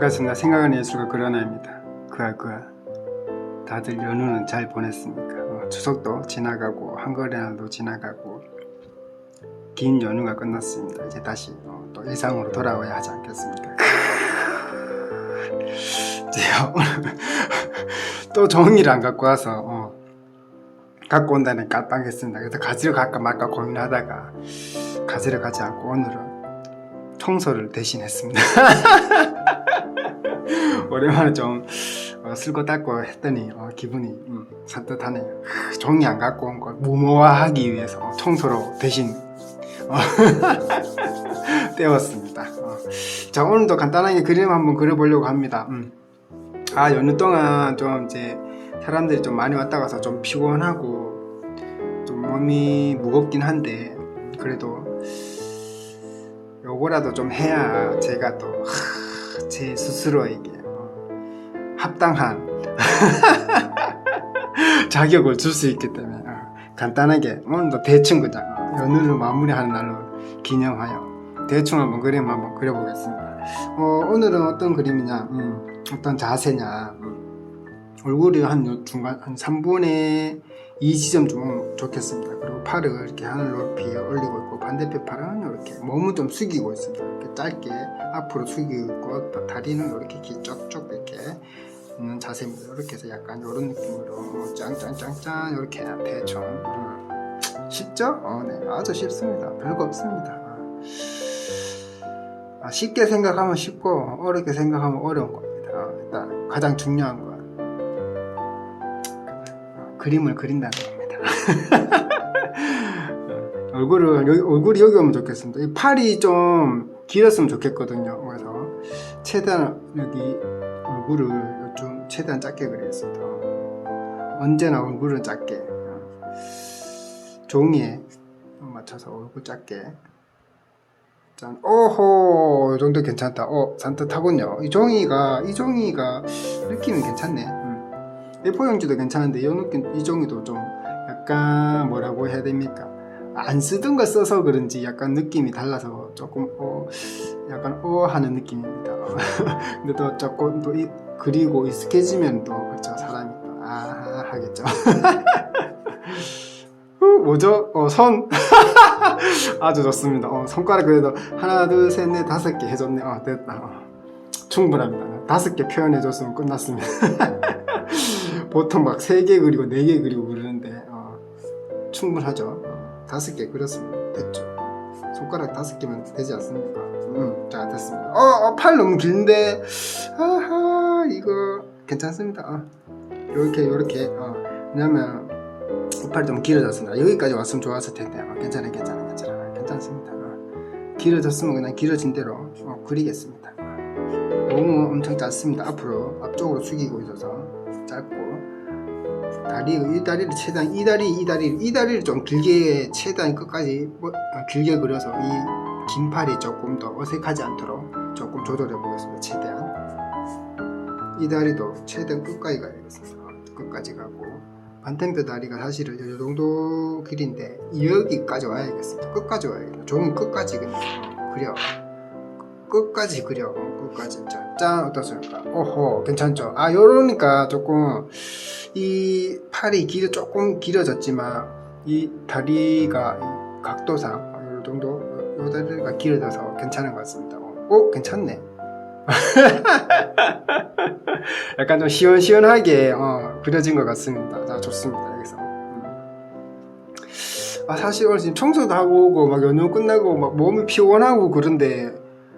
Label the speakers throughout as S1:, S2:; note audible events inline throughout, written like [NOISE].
S1: 반갑습니다. 생각하는 예술가 그러나입니다. 그아 그아 다들 연휴는 잘 보냈습니까? 어, 추석도 지나가고 한글날도 지나가고 긴 연휴가 끝났습니다. 이제 다시 어, 또 일상으로 돌아와야 하지 않겠습니까? [LAUGHS] 이제 오늘 [LAUGHS] 또 종이를 안 갖고 와서 어, 갖고 온다는 깜빡했습니다. 그래서 가지러 갈까 말까 고민하다가 가지러 가지 않고 오늘은 청소를 대신했습니다. [LAUGHS] 오랜만에 좀 어, 쓸고 닦고 했더니 어, 기분이 음, 산뜻하네요. 크, 종이 안 갖고 온 걸 무모화하기 위해서 청소로 대신 어, [LAUGHS] 때웠습니다. 어. 자 오늘도 간단하게 그림 한번 그려보려고 합니다. 음. 아 연휴 동안 좀 이제 사람들이 좀 많이 왔다 가서 좀 피곤하고 좀 몸이 무겁긴 한데 그래도 요거라도 좀 해야 제가 또 제 스스로에게 어, 합당한 [LAUGHS] 자격을 줄 수 있기 때문에 어, 간단하게 오늘도 대충 그냥 어, 연휴를 마무리하는 날로 기념하여 대충 한번 그림 한번 그려보겠습니다. 어, 오늘은 어떤 그림이냐, 음, 어떤 자세냐, 음, 얼굴이 한요 중간 한 3분의 2 지점 좀 좋겠습니다. 그리고 팔을 이렇게 하늘 높이 올리고 있고 반대편 팔은 이렇게 몸은 좀 숙이고 있습니다. 이렇게 짧게 앞으로 숙이고 다리는 이렇게 기- 쭉쭉 이렇게 있는 자세입니다. 이렇게 해서 약간 이런 느낌으로 짱짱짱짱 이렇게 대충 음. 쉽죠? 어, 네, 아주 쉽습니다. 별거 없습니다. 아, 쉽게 생각하면 쉽고 어렵게 생각하면 어려운 겁니다. 어, 일단 가장 중요한 건 어, 그림을 그린다는 겁니다. 어, [LAUGHS] 얼굴을 여기, 얼굴이 여기 오면 좋겠습니다. 이 팔이 좀 길었으면 좋겠거든요. 그래서 최대한 여기 얼굴을 좀 최대한 작게 그리겠습니다. 언제나 얼굴은 작게 어, 종이에 맞춰서 얼굴 작게. 짠. 오호 이 정도 괜찮다. 어 산뜻하군요. 이 종이가 이 종이가 느낌이 괜찮네. 음. A4 용지도 괜찮은데 이 느낌 이 종이도 좀 약간 뭐라고 해야 됩니까? 안 쓰던 거 써서 그런지 약간 느낌이 달라서 조금 어 약간 어 하는 느낌입니다 [LAUGHS] 근데 또 조금 또 이, 그리고 익숙해지면 또 그렇죠 사람이 또 아 하겠죠 [LAUGHS] 어, 뭐죠? 어, 선 [LAUGHS] 아주 좋습니다. 어, 손가락 그래도 하나, 둘, 셋, 넷, 다섯 개 해줬네. 어, 됐다. 어, 충분합니다. 다섯 개 표현해줬으면 끝났습니다. 보통 막 세 개 그리고 네 개 그리고 그러는데 어, 충분하죠. 어, 다섯 개 그렸습니다. 됐죠. 손가락 다섯 개면 되지 않습니까? 음, 자 됐습니다. 어, 어, 팔 너무 긴데, 아하, 이거 괜찮습니다. 어, 요렇게 요렇게. 어, 왜냐면 팔이 좀 길어졌습니다. 여기까지 왔으면 좋았을 텐데 어, 괜찮아 괜찮아 괜찮아 괜찮습니다. 어, 길어졌으면 그냥 길어진 대로 어, 그리겠습니다. 어, 너무 엄청 짧습니다. 앞으로 앞쪽으로 숙이고 있어서 짧고 다리 이 다리를 최대한 이 다리 이 다리 이 다리를 좀 길게 최대한 끝까지 뭐, 어, 길게 그려서 이 긴 팔이 조금 더 어색하지 않도록 조금 조절해 보겠습니다. 최대한 이 다리도 최대한 끝까지 가야겠습니다. 어, 끝까지 가고 반템표 다리가 사실은 이 정도 길인데 여기까지 와야겠습니다. 끝까지 와야겠다. 종이 끝까지 그냥 어, 그려. 끝까지 그려. 어, 끝까지. 자, 짠 어떻습니까? 오호 괜찮죠? 아 요러니까 조금 이 팔이 길어 조금 길어졌지만 이 다리가 이 각도상 어, 요 정도 어, 요 다리가 길어져서 괜찮은 것 같습니다. 어, 오 괜찮네. [LAUGHS] 약간 좀 시원시원하게 어, 그려진 것 같습니다. 자, 좋습니다. 여기서. 음. 아, 사실 오늘 지금 청소도 하고 오고, 막 연휴 끝나고, 막 몸이 피곤하고 그런데,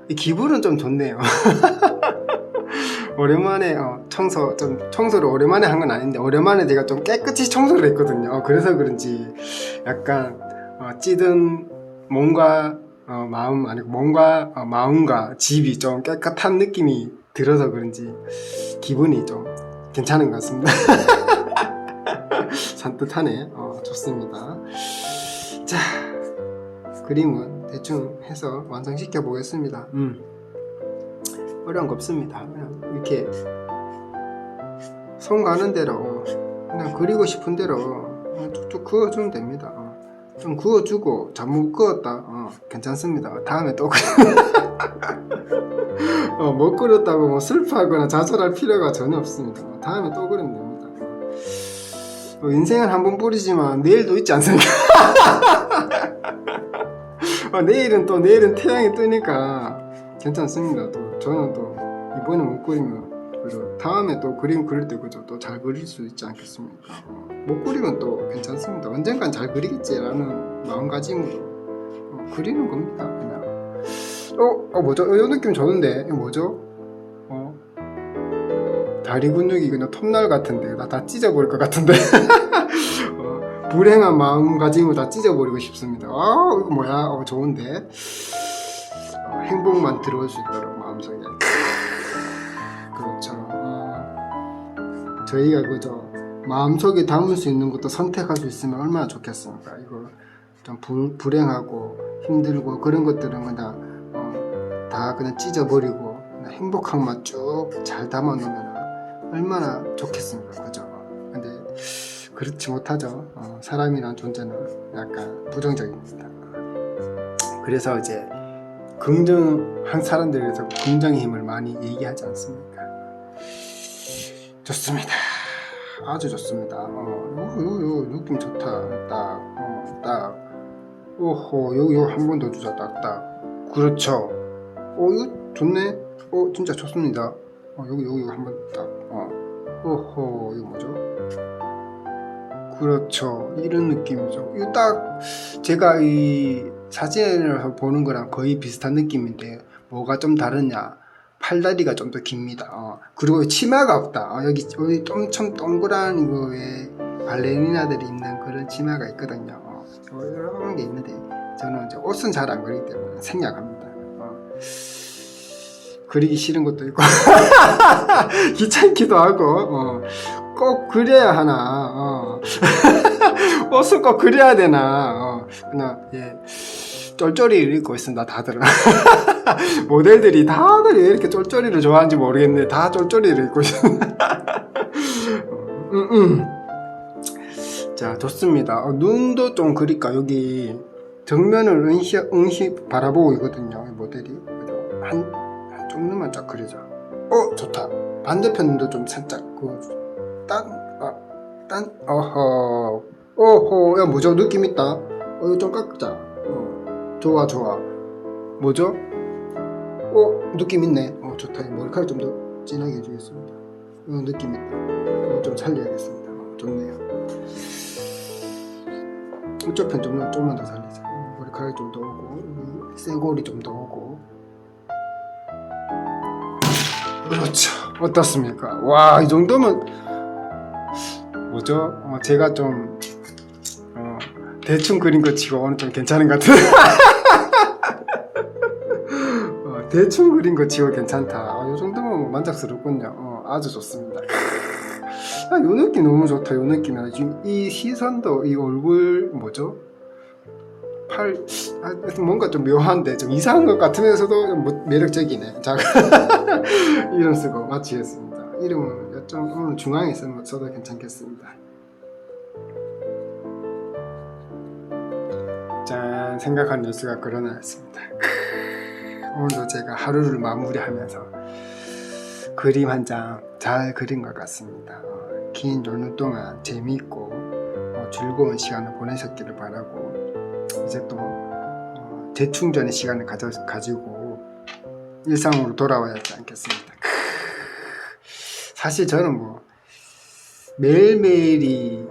S1: 이 기분은 좀 좋네요. [LAUGHS] 오랜만에 어, 청소, 좀 청소를 오랜만에 한 건 아닌데, 오랜만에 제가 좀 깨끗이 청소를 했거든요. 어, 그래서 그런지 약간 어, 찌든 몸과 어, 마음 아니고 몸과 어, 마음과 집이 좀 깨끗한 느낌이 들어서 그런지 기분이 좀 괜찮은 것 같습니다. [LAUGHS] 산뜻하네. 어, 좋습니다. 자, 그림은 대충 해서 완성시켜 보겠습니다. 음. 어려운 거 없습니다. 그냥 이렇게 손 가는 대로 그냥 그리고 싶은 대로 쭉쭉 그어주면 됩니다. 어. 좀 구워주고 잘못 구웠다. 어, 괜찮습니다. 다음에 또 [LAUGHS] 어, 못 끓였다고 뭐 슬퍼하거나 좌절할 필요가 전혀 없습니다. 어, 다음에 또 끓이면 됩니다. 어, 인생은 한 번 뿌리지만 내일도 있지 않습니까? [LAUGHS] 어, 내일은 또 내일은 태양이 뜨니까 괜찮습니다. 또 저는 또 이번에 못 그리면 그죠 다음에 또 그림 그릴 때 그죠 또 잘 그릴 수 있지 않겠습니까? 어, 못 그리면 또 괜찮 습니다. 언젠간 잘 그리겠지라는 마음가짐으로. 어, 그리는 겁니다 그냥. 어, 어 뭐죠? 어, 이 느낌 좋은데? 이거 뭐죠? 어. 다리 근육이 그냥 톱날 같은데 나 다 찢어버릴 것 같은데. [LAUGHS] 어, 불행한 마음가짐을 다 찢어버리고 싶습니다. 아 이거 뭐야? 어 좋은데? 어, 행복만 들어올 수 있도록 마음속에. 그렇죠. 어, 저희가 그저 마음속에 담을 수 있는 것도 선택할 수 있으면 얼마나 좋겠습니까? 이거 좀 불, 불행하고 힘들고 그런 것들은 그냥 어, 다 그냥 찢어버리고 그냥 행복한 맛 쭉 잘 담아놓으면 얼마나 좋겠습니까? 그죠? 근데 그렇지 못하죠. 어, 사람이란 존재는 약간 부정적입니다. 그래서 이제 긍정한 사람들에서 긍정의 힘을 많이 얘기하지 않습니까? 좋습니다. 아주 좋습니다. 어, 요, 요, 요 느낌 좋다. 딱, 어, 딱. 오호, 요, 요 한 번 더 주자. 딱, 딱. 그렇죠. 어, 이거 좋네. 어, 진짜 좋습니다. 어, 여기, 여기 한번 딱. 어. 오호, 이거 뭐죠? 그렇죠. 이런 느낌이죠. 이거 딱 제가 이 사진을 보는 거랑 거의 비슷한 느낌인데 뭐가 좀 다르냐? 팔다리가 좀 더 깁니다. 어. 그리고 치마가 없다. 어, 여기 엄청 동그란 이거에 발레리나들이 입는 그런 치마가 있거든요. 어. 이런 게 있는데 저는 이제 옷은 잘 안 그리기 때문에 생략합니다. 어. 그리기 싫은 것도 있고 [LAUGHS] 귀찮기도 하고 어. 꼭 그려야 하나 어. [LAUGHS] 옷을 꼭 그려야 되나 어. 그냥 예 쫄쫄이를 입고 있습니다 다들은 [LAUGHS] 모델들이 다들 왜 이렇게 쫄쫄이를 좋아하는지 모르겠네 다 쫄쫄이를 입고 있습니다 [LAUGHS] 음, 음. 자 좋습니다 어, 눈도 좀 그릴까 여기 정면을 응시, 응시 바라보고 있거든요 이 모델이? 한, 한쪽 눈만 쫙 그리자 어 좋다 반대편 눈도 좀 살짝 그 딴, 아, 딴, 어허, 어허, 야, 뭐죠? 느낌 있다. 어, 이거 좀 깎자. 어, 좋아, 좋아. 뭐죠? 어, 느낌 있네. 어, 좋다. 이 머리카락 좀 더 진하게 해주겠습니다. 어, 느낌 있다. 어, 좀 살려야겠습니다. 어, 좋네요. 이쪽 편 좀, 좀만 더 살리자. 어, 머리카락 좀더 오고, 쇄골이 좀 더 오고. 그렇죠. 어떻습니까? 와, 이 정도면 뭐죠? 어, 제가 좀 어, 대충 그린 거 치고 오늘 좀 괜찮은 것 같아요. [LAUGHS] 어, 대충 그린 거 치고 괜찮다. 어, 이 정도면 뭐 만족스럽군요. 어, 아주 좋습니다. [LAUGHS] 아, 요 느낌 너무 좋다. 요 느낌이 지금 이 시선도 이 얼굴 뭐죠? 팔 아, 뭔가 좀 묘한데 좀 이상한 것 같으면서도 좀 뭐- 매력적이네. 자 [LAUGHS] 이름 쓰고 마치겠습니다. 이름은 좀 오늘 중앙에 써도 괜찮겠습니다. 짠 생각한 뉴스가 그러나였습니다. [LAUGHS] 오늘도 제가 하루를 마무리하면서 그림 한 장 잘 그린 것 같습니다. 어, 긴 연휴 동안 재미있고 어, 즐거운 시간을 보내셨기를 바라고 이제 또 어, 재충전의 시간을 가지고 일상으로 돌아와야 하지 않겠습니까? [LAUGHS] 사실 저는 뭐 매일매일이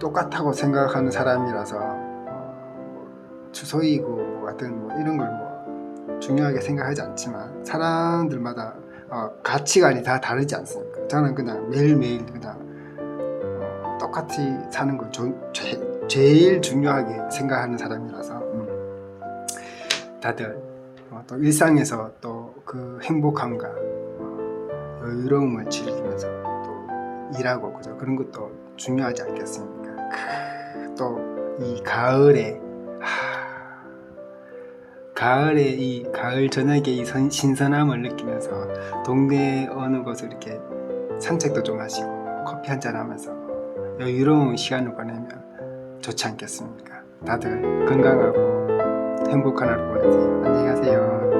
S1: 똑같다고 생각하는 사람이라서 어, 추석이고 뭐 하여튼 뭐 이런 걸뭐 중요하게 생각하지 않지만 사람들마다 어, 가치관이 다 다르지 않습니까? 저는 그냥 매일매일 그냥 어, 똑같이 사는 걸 조- 제, 제일 중요하게 생각하는 사람이라서 음. 다들 어, 또 일상에서 또 그 행복함과 어, 여유로움을 즐기면서 또 일하고 그죠 그런 것도 중요하지 않겠습니까? 또 이 가을에 하, 가을에 이 가을 저녁의 이 선- 신선함을 느끼면서 동네 어느 곳을 이렇게 산책도 좀 하시고 커피 한 잔 하면서 여유로운 시간을 보내면 좋지 않겠습니까? 다들 건강하고 행복한 하루 보내세요. 안녕히 가세요.